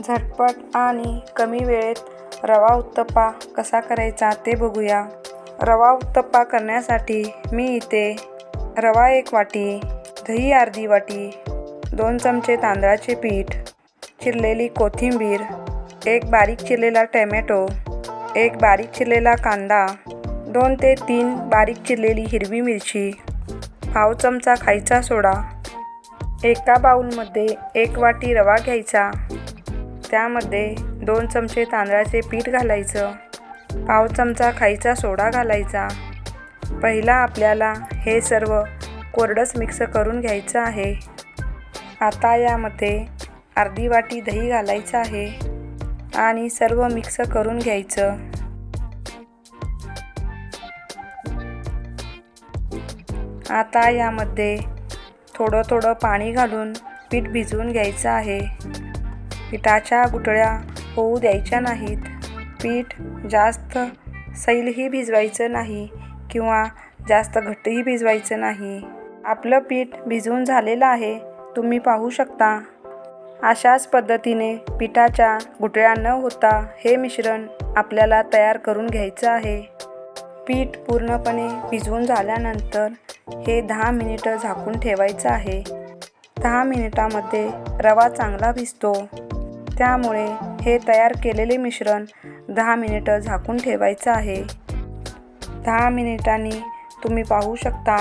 झटपट आणि कमी वेळेत रवा उत्तप्पा कसा करायचा ते बघूया. रवा उत्तप्पा करण्यासाठी मी इथे रवा एक वाटी दही अर्धी वाटी दोन चमचे तांदळाचे पीठ चिरलेली कोथिंबीर एक बारीक चिरलेला टॅमॅटो एक बारीक चिरलेला कांदा दोन ते तीन बारीक चिरलेली हिरवी मिरची पाव चमचा खायचा सोडा. एका बाऊलमध्ये एक वाटी रवा घ्यायचा. त्यामध्ये दोन चमचे तांदळाचे पीठ घालायचं पाव चमचा खायचा सोडा घालायचा. पहिला आपल्याला हे सर्व कोरडंच मिक्स करून घ्यायचं आहे. आता यामध्ये अर्धी वाटी दही घालायचं आहे आणि सर्व मिक्स करून घ्यायचं. आता यामध्ये थोडं थोडं पाणी घालून पीठ भिजवून घ्यायचं आहे. पिठाच्या गुठळ्या होऊ द्यायच्या नाहीत. पीठ जास्त सैलही भिजवायचं नाही किंवा जास्त घट्टही भिजवायचं नाही. आपलं पीठ भिजवून झालेलं आहे तुम्ही पाहू शकता. अशाच पद्धतीने पिठाच्या गुठळ्या न होता हे मिश्रण आपल्याला तयार करून घ्यायचं आहे. पीठ पूर्णपणे भिजवून झाल्यानंतर हे दहा मिनिटं झाकून ठेवायचं आहे. दहा मिनिटामध्ये रवा चांगला भिजतो. त्यामुळे हे तयार केलेले मिश्रण दहा मिनिटं झाकून ठेवायचं आहे. दहा मिनिटांनी तुम्ही पाहू शकता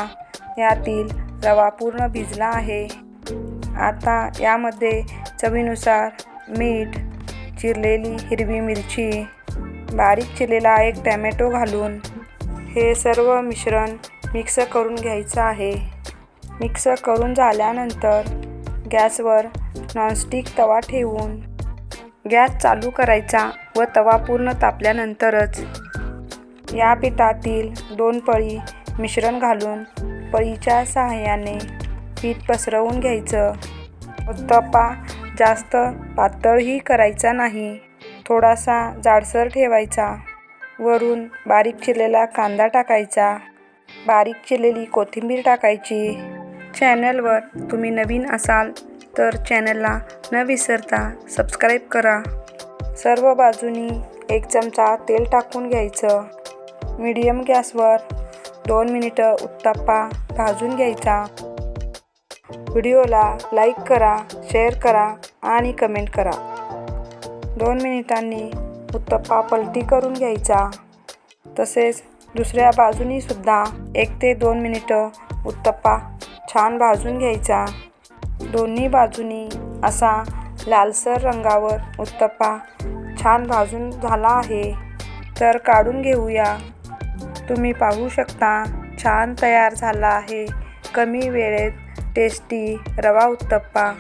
यातील रवा पूर्ण भिजला आहे. आता यामध्ये चवीनुसार मीठ चिरलेली हिरवी मिरची बारीक चिरलेला एक टॅमॅटो घालून हे सर्व मिश्रण मिक्स करून घ्यायचं आहे. मिक्स करून झाल्यानंतर गॅसवर नॉनस्टिक तवा ठेवून गॅस चालू करायचा व तवा पूर्ण तापल्यानंतरच या पिठातील दोन पळी मिश्रण घालून पळीच्या सहाय्याने पीठ पसरवून घ्यायचं. तपा जास्त पातळही करायचा नाही थोडासा जाडसर ठेवायचा. वरून बारीक चिरलेला कांदा टाकायचा. बारीक चिरलेली कोथिंबीर टाकायची. चॅनलवर तुम्ही नवीन असाल तर चॅनलला न विसरता सबस्क्राईब करा. सर्व बाजूनी एक चमचा तेल टाकून घ्यायचं. मीडियम गॅसवर दोन मिनिटं उत्तप्पा भाजून घ्यायचा. व्हिडिओला लाईक करा शेअर करा आणि कमेंट करा. दोन मिनिटांनी उत्तप्पा पलटी करून घ्यायचा. तसेच दुसऱ्या बाजूनीसुद्धा एक ते दोन मिनिटं उत्तप्पा छान भाजून घ्यायचा. दोन्ही बाजूनी असा लालसर रंगावर उत्तप्पा छान भाजून झाला आहे. तर काढून घेऊया. तुम्ही पाहू शकता छान तयार झाला आहे. कमी वेळेत टेस्टी रवा उत्तप्पा.